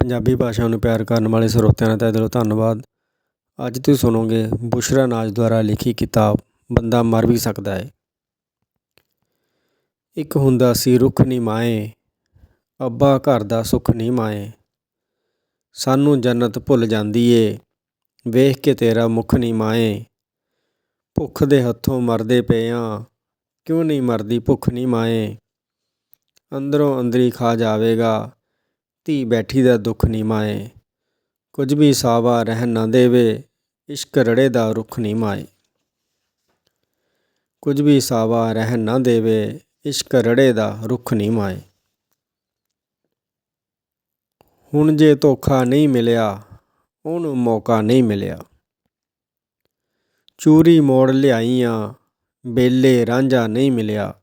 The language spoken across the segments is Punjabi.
ਪੰਜਾਬੀ ਭਾਸ਼ਾ ਨੂੰ ਪਿਆਰ ਕਰਨ ਵਾਲੇ ਸਰੋਤਿਆਂ ਦਾ ਤਹਿ ਦਿਲੋਂ ਧੰਨਵਾਦ। ਅੱਜ ਤੁਸੀਂ ਸੁਣੋਗੇ ਬੁਸ਼ਰਾ ਨਾਜ ਦੁਆਰਾ ਲਿਖੀ ਕਿਤਾਬ, ਬੰਦਾ ਮਰ ਵੀ ਸਕਦਾ ਹੈ ਇੱਕ ਹੁੰਦਾ ਸੀ, ਰੁੱਖ ਨਹੀਂ ਮਾਏ, ਅੱਬਾ ਘਰ ਦਾ ਸੁੱਖ ਨਹੀਂ ਮਾਏ। ਸਾਨੂੰ ਜੰਨਤ ਭੁੱਲ ਜਾਂਦੀ ਏ, ਵੇਖ ਕੇ ਤੇਰਾ ਮੁਖ ਨਹੀਂ ਮਾਏ। ਭੁੱਖ ਦੇ ਹੱਥੋਂ ਮਰਦੇ ਪਏ ਆਂ, ਕਿਉਂ ਨਹੀਂ ਮਰਦੀ, ਭੁੱਖ ਨਹੀਂ ਮਾਏ। ਅੰਦਰੋਂ ਅੰਦਰੀ ਖਾ ਜਾਵੇਗਾ ਧੀ ਬੈਠੀ ਦਾ ਦੁੱਖ ਨੀ ਮਾਏ। ਕੁਝ ਵੀ ਸਾਵਾ ਰਹਿਣ ਨਾ ਦੇਵੇ, ਇਸ਼ਕ ਰੜੇ ਦਾ ਰੁੱਖ ਨੀ ਮਾਏ। ਕੁਝ ਵੀ ਸਾਵਾ ਰਹਿਣ ਨਾ ਦੇਵੇ, ਇਸ਼ਕ ਰੜੇ ਦਾ ਰੁੱਖ ਨੀ ਮਾਏ। ਹੁਣ ਜੇ ਧੋਖਾ ਨਹੀਂ ਮਿਲਿਆ ਉਹਨੂੰ ਮੌਕਾ ਨਹੀਂ ਮਿਲਿਆ। ਚੂਰੀ ਮੋੜ ਲਿਆਈਆਂ, ਬੇਲੇ ਰਾਂਝਾ ਨਹੀਂ ਮਿਲਿਆ।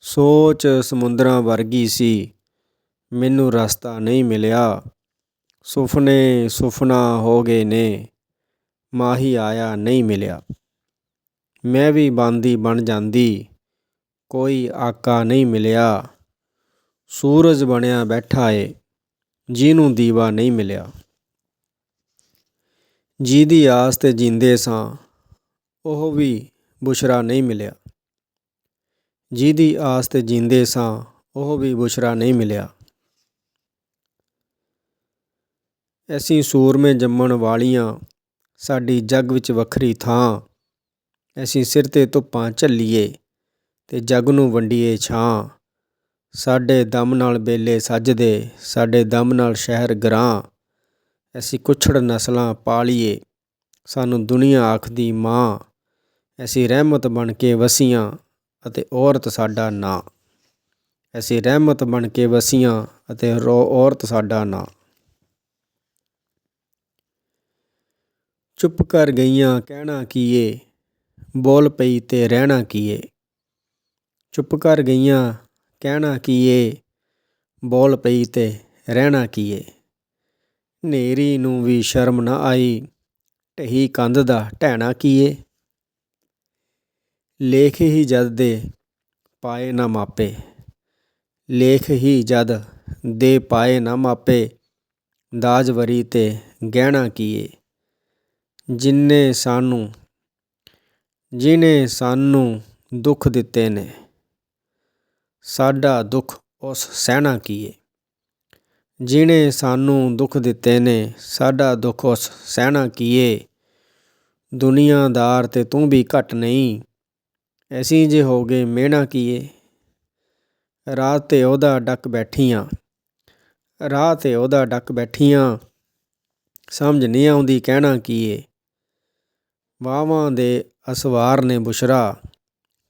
ਸੋਚ ਸਮੁੰਦਰਾਂ ਵਰਗੀ ਸੀ ਮੈਨੂੰ ਰਸਤਾ ਨਹੀਂ ਮਿਲਿਆ। ਸੁਫਨੇ ਸੁਫਨਾ ਹੋ ਗਏ ਨੇ, ਮਾਹੀ ਆਇਆ ਨਹੀਂ ਮਿਲਿਆ। ਮੈਂ ਵੀ ਬਾਂਦੀ ਬਣ ਜਾਂਦੀ, ਕੋਈ ਆਕਾ ਨਹੀਂ ਮਿਲਿਆ। ਸੂਰਜ ਬਣਿਆ ਬੈਠਾ ਏ, ਜਿਹਨੂੰ ਦੀਵਾ ਨਹੀਂ ਮਿਲਿਆ। ਜਿਹਦੀ ਆਸ ਤੇ ਜਿੰਦੇ ਸਾਂ, ਉਹ ਵੀ ਬੁਸ਼ਰਾ ਨਹੀਂ ਮਿਲਿਆ। ਜਿਹਦੀ ਆਸ ਤੇ ਜਿੰਦੇ ਸਾਂ, ਉਹ ਵੀ ਬੁਸ਼ਰਾ ਨਹੀਂ ਮਿਲਿਆ। ਅਸੀਂ ਸੂਰਮੇ ਜੰਮਣ ਵਾਲੀਆਂ ਸਾਡੀ ਜੱਗ ਵਿੱਚ ਵੱਖਰੀ ਥਾਂ। ਅਸੀਂ ਸਿਰ ਤੇ ਧੁੱਪਾਂ ਝੱਲੀਏ ਅਤੇ ਜੱਗ ਨੂੰ ਵੰਡੀਏ ਛਾਂ। ਸਾਡੇ ਦਮ ਨਾਲ ਬੇਲੇ ਸੱਜਦੇ, ਸਾਡੇ ਦਮ ਨਾਲ ਸ਼ਹਿਰ ਗਰਾਂ। ਅਸੀਂ ਕੁੱਛੜ ਨਸਲਾਂ ਪਾਲੀਏ, ਸਾਨੂੰ ਦੁਨੀਆ ਆਖਦੀ ਮਾਂ। ਅਸੀਂ ਰਹਿਮਤ ਬਣ ਕੇ ਵਸੀਆਂ ਅਤੇ ਔਰਤ ਸਾਡਾ ਨਾਂ। ਅਸੀਂ ਰਹਿਮਤ ਬਣ ਕੇ ਵਸੀਆਂ ਅਤੇ ਰੋ ਔਰਤ ਸਾਡਾ ਨਾਂ। ਚੁੱਪ ਕਰ ਗਈਆਂ, ਕਹਿਣਾ ਕੀ ਏ ਬੋਲ ਪਈ ਤੇ ਰਹਿਣਾ ਕੀ ਏ ਚੁੱਪ ਕਰ ਗਈਆਂ, ਕਹਿਣਾ ਕੀ ਏ ਬੋਲ ਪਈ ਤੇ ਰਹਿਣਾ ਕੀਏ? ਨੇਰੀ ਨੂੰ ਵੀ ਸ਼ਰਮ ਨਾ ਆਈ, ਢਹੀ ਕੰਧ ਦਾ ਢਹਿਣਾ ਕੀਏ? ਲੇਖ ਹੀ ਜਦ ਦੇ ਪਾਏ ਨਾ ਮਾਪੇ। ਲੇਖ ਹੀ ਜਦ ਦੇ ਪਾਏ ਨਾ ਮਾਪੇ, ਦਾਜ ਵਰੀ ਤੇ ਗਹਿਣਾ ਕੀਏ? ਜਿਨਨੇ ਸਾਨੂੰ, ਜਿਨੇ ਸਾਨੂੰ ਦੁੱਖ ਦਿੱਤੇ ਨੇ, ਸਾਡਾ ਦੁੱਖ ਉਸ ਸਹਿਣਾ ਕੀਏ ਜਿਨੇ ਸਾਨੂੰ ਦੁੱਖ ਦਿੱਤੇ ਨੇ, ਸਾਡਾ ਦੁੱਖ ਉਸ ਸਹਿਣਾ ਕੀਏ ਦੁਨੀਆਦਾਰ ਤੇ ਤੂੰ ਵੀ ਘਟ ਨਹੀਂ ਐਸੀ ਜੇ ਹੋ ਗਏ ਮਿਹਣਾ ਕੀਏ ਰਾਤ ਤੇ ਉਹਦਾ ਡੱਕ ਬੈਠੀਆਂ ਰਾਹ ਤੇ ਉਹਦਾ ਡੱਕ ਬੈਠੀਆਂ, ਸਮਝ ਨਹੀਂ ਆਉਂਦੀ ਕਹਿਣਾ ਕੀਏ ਵਾਹਵਾਂ ਦੇ ਅਸਵਾਰ ਨੇ ਬੁਸ਼ਰਾ,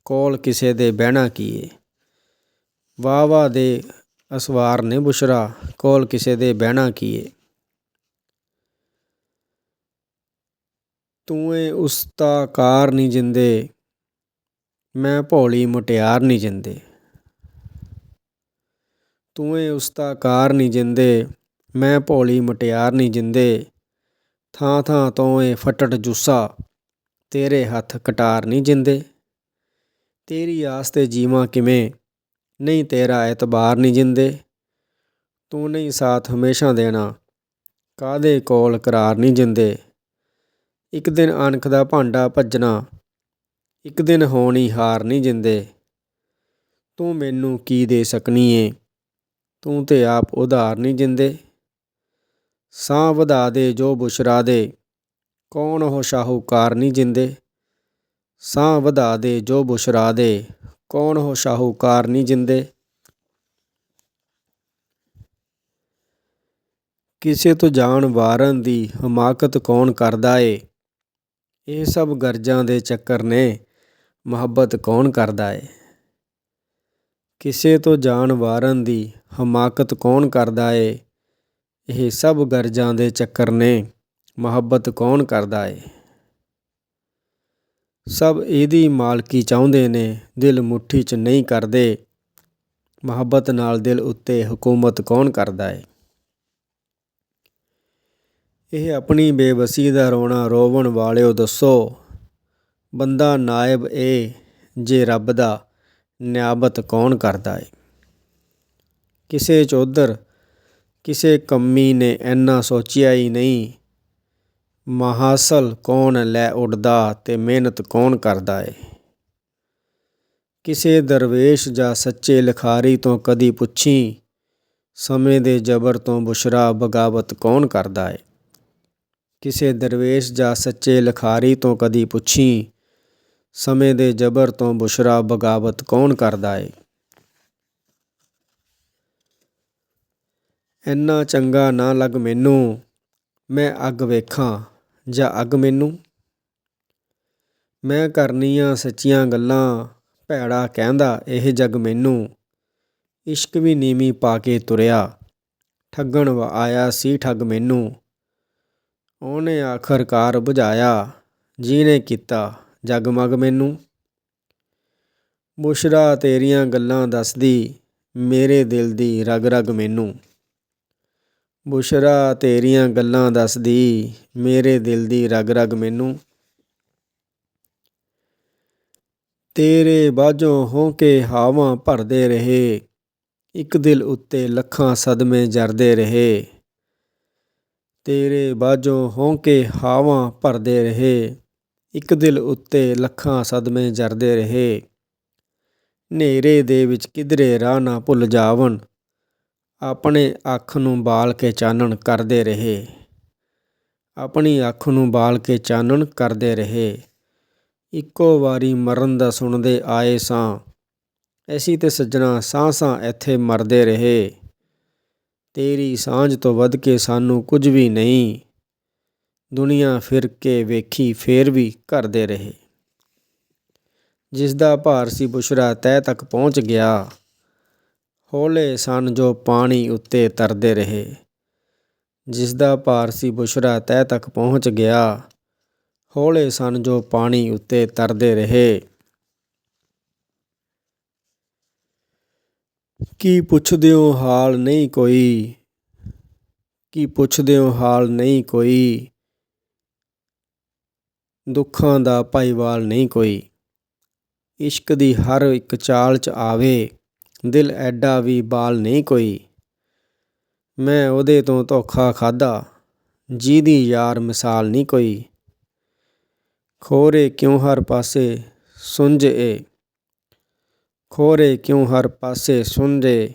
ਕੋਲ ਕਿਸੇ ਦੇ ਬਹਿਣਾ ਕੀਏ। ਵਾਵਾ ਦੇ ਅਸਵਾਰ ਨੇ ਬੁਸ਼ਰਾ, ਕੋਲ ਕਿਸੇ ਦੇ ਬਹਿਣਾ ਕੀਏ। ਤੂੰ ਏ ਉਸਤਾ ਕਾਰ ਨਹੀਂ ਜਿੰਦੇ, ਮੈਂ ਭੋਲੀ ਮੁਟਿਆਰ ਨਹੀਂ ਜਿੰਦੇ। ਤੂੰ ਏ ਉਸਤਾ ਕਾਰ ਨਹੀਂ ਜਿੰਦੇ, ਮੈਂ ਭੋਲੀ ਮੁਟਿਆਰ ਨਹੀਂ ਜਿੰਦੇ। ਥਾਂ ਥਾਂ ਤੋਂ ਏ ਫਟੜ ਜੁੱਸਾ ਤੇਰੇ ਹੱਥ ਕਟਾਰ ਨਹੀਂ ਜਿੰਦੇ। ਤੇਰੀ ਆਸ ਤੇ ਜੀਵਾਂ ਕਿਵੇਂ? ਨਹੀਂ ਤੇਰਾ ਇਤਬਾਰ ਨਹੀਂ ਜਿੰਦੇ। ਤੂੰ ਨਹੀਂ ਸਾਥ ਹਮੇਸ਼ਾ ਦੇਣਾ। ਕਾਦੇ ਕੋਲ ਕਰਾਰ ਨਹੀਂ ਜਿੰਦੇ? ਇੱਕ ਦਿਨ ਅਣਖ ਦਾ ਭਾਂਡਾ ਭੱਜਣਾ। ਇੱਕ ਦਿਨ ਹੋਣੀ ਹਾਰ ਨਹੀਂ ਜਿੰਦੇ। ਤੂੰ ਮੈਨੂੰ ਕੀ ਦੇ ਸਕਣੀ ਏ? ਤੂੰ ਤੇ ਆਪ ਉਧਾਰ ਨਹੀਂ ਜਿੰਦੇ। ਸਾਹ ਵਧਾ ਦੇ ਜੋ ਬੁਸ਼ਰਾ ਦੇ। ਕੌਣ ਉਹ ਸ਼ਾਹੂਕਾਰ ਨਹੀਂ ਜਿੰਦੇ? ਸਾਹ ਵਧਾ ਦੇ, ਜੋ ਬੁਸ਼ਰਾ ਦੇ। ਕੌਣ ਹੋ ਸ਼ਾਹੂਕਾਰ ਨਹੀਂ ਜਿੰਦੇ? ਕਿਸੇ ਤੋਂ ਜਾਣ ਵਾਰਨ ਦੀ ਹਮਾਕਤ ਕੌਣ ਕਰਦਾ ਏ? ਇਹ ਸਭ ਗਰਜਾਂ ਦੇ ਚੱਕਰ ਨੇ, ਮੁਹੱਬਤ ਕੌਣ ਕਰਦਾ ਏ? ਕਿਸੇ ਤੋਂ ਜਾਣ ਵਾਰਨ ਦੀ ਹਮਾਕਤ ਕੌਣ ਕਰਦਾ ਏ? ਇਹ ਸਭ ਗਰਜਾਂ ਦੇ ਚੱਕਰ ਨੇ। ਮੁਹੱਬਤ ਕੌਣ ਕਰਦਾ ਏ? ਸਭ ਇਹਦੀ ਮਾਲਕੀ ਚਾਹੁੰਦੇ ਨੇ, ਦਿਲ ਮੁੱਠੀ 'ਚ ਨਹੀਂ ਕਰਦੇ। ਮੁਹੱਬਤ ਨਾਲ ਦਿਲ ਉੱਤੇ ਹਕੂਮਤ ਕੌਣ ਕਰਦਾ ਏ? ਇਹ ਆਪਣੀ ਬੇਵਸੀ ਦਾ ਰੋਣਾ ਰੋਵਣ ਵਾਲਿਓ ਦੱਸੋ। ਬੰਦਾ ਨਾਇਬ ਏ, ਜੇ ਰੱਬ ਦਾ ਨਿਆਬਤ ਕੌਣ ਕਰਦਾ ਏ? ਕਿਸੇ ਚੌਧਰ, ਕਿਸੇ ਕੰਮੀ ਨੇ ਐਨਾ ਸੋਚਿਆ ਹੀ ਨਹੀਂ। ਮਹਾਸਲ ਕੌਣ ਲੈ ਉੱਡਦਾ ਤੇ ਮਿਹਨਤ ਕੌਣ ਕਰਦਾ ਏ? ਕਿਸੇ ਦਰਵੇਸ਼ ਜਾਂ ਸੱਚੇ ਲਿਖਾਰੀ ਤੋਂ ਕਦੀ ਪੁੱਛੀ, ਸਮੇਂ ਦੇ ਜ਼ਬਰ ਤੋਂ ਬੁਸ਼ਰਾ ਬਗਾਵਤ ਕੌਣ ਕਰਦਾ ਏ? ਕਿਸੇ ਦਰਵੇਸ਼ ਜਾਂ ਸੱਚੇ ਲਿਖਾਰੀ ਤੋਂ ਕਦੀ ਪੁੱਛੀ, ਸਮੇਂ ਦੇ ਜ਼ਬਰ ਤੋਂ ਬੁਸ਼ਰਾ ਬਗਾਵਤ ਕੌਣ ਕਰਦਾ ਏ? ਇੰਨਾ ਚੰਗਾ ਨਾ ਲੱਗ ਮੈਨੂੰ, ਮੈਂ ਅੱਗ ਵੇਖਾਂ। ਜਾਂ ਅੱਗ ਮੈਨੂੰ? ਮੈਂ ਕਰਨੀਆਂ ਸੱਚੀਆਂ ਗੱਲਾਂ, ਭੈੜਾ ਕਹਿੰਦਾ ਇਹ ਜਗ ਮੈਨੂੰ। ਇਸ਼ਕ ਵੀ ਨੀਵੀਂ ਪਾ ਕੇ ਤੁਰਿਆ। ਠੱਗਣ ਵਾ ਆਇਆ ਸੀ ਠੱਗ ਮੈਨੂੰ। ਉਹਨੇ ਆਖਰਕਾਰ ਬੁਝਾਇਆ, ਜਿਹਨੇ ਕੀਤਾ ਜਗਮਗ ਮੈਨੂੰ? ਬੁਸ਼ਰਾ ਤੇਰੀਆਂ ਗੱਲਾਂ ਦੱਸਦੀ, ਮੇਰੇ ਦਿਲ ਦੀ ਰਗ ਰਗ ਮੈਨੂੰ। ਬੁਸ਼ਰਾ ਤੇਰੀਆਂ ਗੱਲਾਂ ਦੱਸਦੀ, ਮੇਰੇ ਦਿਲ ਦੀ ਰਗ ਰਗ ਮੈਨੂੰ। ਤੇਰੇ ਬਾਝੋਂ ਹੋ ਕੇ ਹਾਵਾਂ ਭਰਦੇ ਰਹੇ, ਇੱਕ ਦਿਲ ਉੱਤੇ ਲੱਖਾਂ ਸਦਮੇ ਜਰਦੇ ਰਹੇ। ਤੇਰੇ ਬਾਝੋਂ ਹੋ ਕੇ ਹਾਵਾਂ ਭਰਦੇ ਰਹੇ, ਇੱਕ ਦਿਲ ਉੱਤੇ ਲੱਖਾਂ ਸਦਮੇ ਜਰਦੇ ਰਹੇ। ਹਨੇਰੇ ਦੇ ਵਿੱਚ ਕਿਧਰੇ ਰਾਹ ਨਾ ਭੁੱਲ ਜਾਵਣ ਆਪਣੇ ਅੱਖ ਨੂੰ ਬਾਲ ਕੇ ਚਾਨਣ ਕਰਦੇ ਰਹੇ। ਆਪਣੀ ਅੱਖ ਨੂੰ ਬਾਲ ਕੇ ਚਾਨਣ ਕਰਦੇ ਰਹੇ। ਇੱਕੋ ਵਾਰੀ ਮਰਨ ਦਾ ਸੁਣਦੇ ਆਏ ਸਾਂ। ਐਸੀ ਤੇ ਸੱਜਣਾ ਸਾਹ ਸਾਹ ਇੱਥੇ ਮਰਦੇ ਰਹੇ। ਤੇਰੀ ਸਾਂਝ ਤੋਂ ਵੱਧ ਕੇ ਸਾਨੂੰ ਕੁਝ ਵੀ ਨਹੀਂ। ਦੁਨੀਆ ਫਿਰ ਕੇ ਵੇਖੀ ਫੇਰ ਵੀ ਕਰਦੇ ਰਹੇ। ਜਿਸ ਦਾ ਭਾਰ ਸੀ ਬੁਸ਼ਰਾ ਤੈ ਤੱਕ ਪਹੁੰਚ ਗਿਆ। ਹੌਲੇ ਸਨ ਜੋ ਪਾਣੀ ਉੱਤੇ ਤਰਦੇ ਰਹੇ। ਜਿਸ ਦਾ ਭਾਰ ਸੀ ਬੁਸ਼ਰਾ ਤੈ ਤੱਕ ਪਹੁੰਚ ਗਿਆ। ਹੌਲੇ ਸਨ ਜੋ ਪਾਣੀ ਉੱਤੇ ਤਰਦੇ ਰਹੇ। ਕੀ ਪੁੱਛਦੇ ਹੋ ਹਾਲ ਨਹੀਂ ਕੋਈ? ਕੀ ਪੁੱਛਦੇ ਹੋ ਹਾਲ ਨਹੀਂ ਕੋਈ? ਦੁੱਖਾਂ ਦਾ ਭਾਈਵਾਲ ਨਹੀਂ ਕੋਈ। ਇਸ਼ਕ ਦੀ ਹਰ ਇੱਕ ਚਾਲ 'ਚ ਆਵੇ। ਦਿਲ ਐਡਾ ਵੀ ਬਾਲ ਨਹੀਂ ਕੋਈ। ਮੈਂ ਉਹਦੇ ਤੋਂ ਧੋਖਾ ਖਾਦਾ ਜਿਹਦੀ ਯਾਰ ਮਿਸਾਲ ਨਹੀਂ ਕੋਈ। ਖੋਰੇ ਕਿਉਂ ਹਰ ਪਾਸੇ ਸੁੰਝ ਏ? ਖੋਰੇ ਕਿਉਂ ਹਰ ਪਾਸੇ ਸੁੰਝੇ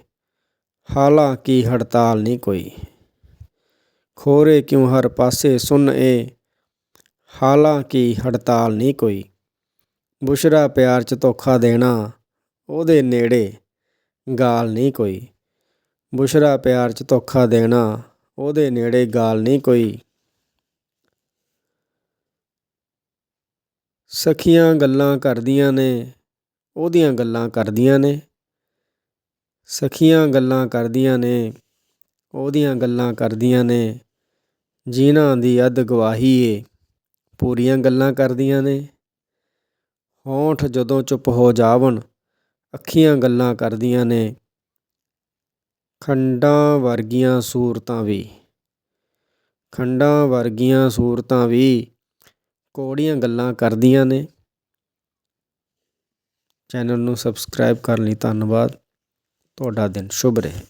ਹਾਲਾਂਕਿ ਹੜਤਾਲ ਨਹੀਂ ਕੋਈ। ਖੋਰੇ ਕਿਉਂ ਹਰ ਪਾਸੇ ਸੁਣ ਏ? ਹਾਲਾਂਕਿ ਹੜਤਾਲ ਨਹੀਂ ਕੋਈ। ਬੁਸ਼ਰਾ ਪਿਆਰ 'ਚ ਧੋਖਾ ਦੇਣਾ ਉਹਦੇ ਨੇੜੇ। ਗਾਲ ਨਹੀਂ ਕੋਈ। ਬੁਸ਼ਰਾ ਪਿਆਰ 'ਚ ਧੋਖਾ ਦੇਣਾ, ਉਹਦੇ ਨੇੜੇ ਗਾਲ ਨਹੀਂ ਕੋਈ। ਸਖੀਆਂ ਗੱਲਾਂ ਕਰਦੀਆਂ ਨੇ, ਉਹਦੀਆਂ ਗੱਲਾਂ ਕਰਦੀਆਂ ਨੇ। ਸਖੀਆਂ ਗੱਲਾਂ ਕਰਦੀਆਂ ਨੇ, ਉਹਦੀਆਂ ਗੱਲਾਂ ਕਰਦੀਆਂ ਨੇ। ਜਿਨ੍ਹਾਂ ਦੀ ਅੱਧ ਗਵਾਹੀ ਏ, ਪੂਰੀਆਂ ਗੱਲਾਂ ਕਰਦੀਆਂ ਨੇ। ਹੋਂਠ ਜਦੋਂ ਚੁੱਪ ਹੋ ਜਾਵਣ ਅੱਖੀਆਂ ਗੱਲਾਂ ਕਰਦੀਆਂ ਨੇ। ਖੰਡਾਂ ਵਰਗੀਆਂ ਸੂਰਤਾਂ ਵੀ। ਖੰਡਾਂ ਵਰਗੀਆਂ ਸੂਰਤਾਂ ਵੀ ਕੋੜੀਆਂ ਗੱਲਾਂ ਕਰਦੀਆਂ ਨੇ। ਚੈਨਲ ਨੂੰ ਸਬਸਕ੍ਰਾਈਬ ਕਰਨ ਲਈ ਧੰਨਵਾਦ। ਤੁਹਾਡਾ ਦਿਨ ਸ਼ੁਭ ਰਹੇ।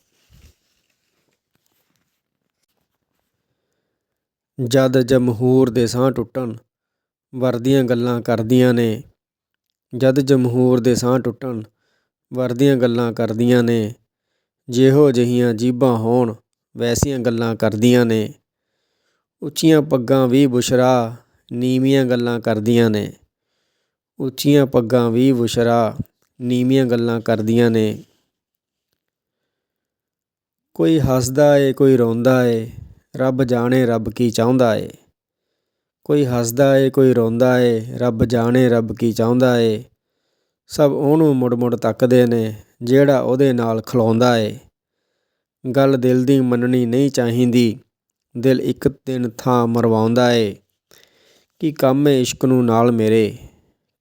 ਜਦ ਜਮਹੂਰ ਦੇ ਸਾਹ ਟੁੱਟਣ, ਵਰਦੀਆਂ ਗੱਲਾਂ ਕਰਦੀਆਂ ਨੇ। ਜਦ ਜਮਹੂਰ ਦੇ ਸਾਹ ਟੁੱਟਣ ਵਰਦੀਆਂ ਗੱਲਾਂ ਕਰਦੀਆਂ ਨੇ, ਜਿਹੋ ਜਿਹੀਆਂ ਜੀਬਾਂ ਹੋਣ, ਵੈਸੀਆਂ ਗੱਲਾਂ ਕਰਦੀਆਂ ਨੇ। ਉੱਚੀਆਂ ਪੱਗਾਂ ਵੀ ਬੁਸ਼ਰਾ, ਨੀਵੀਆਂ ਗੱਲਾਂ ਕਰਦੀਆਂ ਨੇ। ਉੱਚੀਆਂ ਪੱਗਾਂ ਵੀ ਬੁਸ਼ਰਾ, ਨੀਵੀਆਂ ਗੱਲਾਂ ਕਰਦੀਆਂ ਨੇ। ਕੋਈ ਹੱਸਦਾ ਏ, ਕੋਈ ਰੋਂਦਾ ਏ, ਰੱਬ ਜਾਣੇ ਰੱਬ ਕੀ ਚਾਹੁੰਦਾ ਏ। ਕੋਈ ਹੱਸਦਾ ਏ, ਕੋਈ ਰੋਂਦਾ ਏ, ਰੱਬ ਜਾਣੇ ਰੱਬ ਕੀ ਚਾਹੁੰਦਾ ਏ। ਸਭ ਉਹਨੂੰ ਮੁੜ-ਮੁੜ ਤੱਕਦੇ ਨੇ, ਜਿਹੜਾ ਉਹਦੇ ਨਾਲ ਖਲੋਂਦਾ ਏ। ਗੱਲ ਦਿਲ ਦੀ ਮੰਨਣੀ ਨਹੀਂ ਚਾਹੀਦੀ, ਦਿਲ ਇੱਕ ਦਿਨ ਥਾਂ ਮਰਵਾਉਂਦਾ ਏ। ਕੀ ਕੰਮ ਏ ਇਸ਼ਕ ਨੂੰ ਨਾਲ ਮੇਰੇ?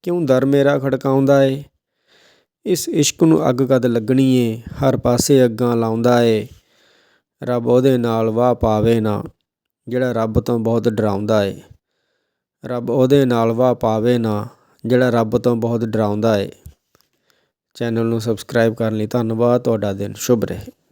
ਕਿਉਂ ਦਰ ਮੇਰਾ ਖੜਕਾਉਂਦਾ ਏ? ਇਸ ਇਸ਼ਕ ਨੂੰ ਅੱਗ ਕਦ ਲੱਗਣੀ ਏ? ਹਰ ਪਾਸੇ ਅੱਗਾਂ ਲਾਉਂਦਾ ਏ। ਰੱਬ ਉਹਦੇ ਨਾਲ ਵਾਹ ਪਾਵੇ ਨਾ, ਜਿਹੜਾ ਰੱਬ ਤੋਂ ਬਹੁਤ ਡਰਾਉਂਦਾ ਏ। ਰੱਬ ਉਹਦੇ ਨਾਲ ਵਾਹ ਪਾਵੇ ਨਾ ਜਿਹੜਾ ਰੱਬ ਤੋਂ ਬਹੁਤ ਡਰਾਉਂਦਾ ਏ। ਚੈਨਲ ਨੂੰ ਸਬਸਕ੍ਰਾਈਬ ਕਰਨ ਲਈ ਧੰਨਵਾਦ। ਤੁਹਾਡਾ ਦਿਨ ਸ਼ੁਭ ਰਹੇ।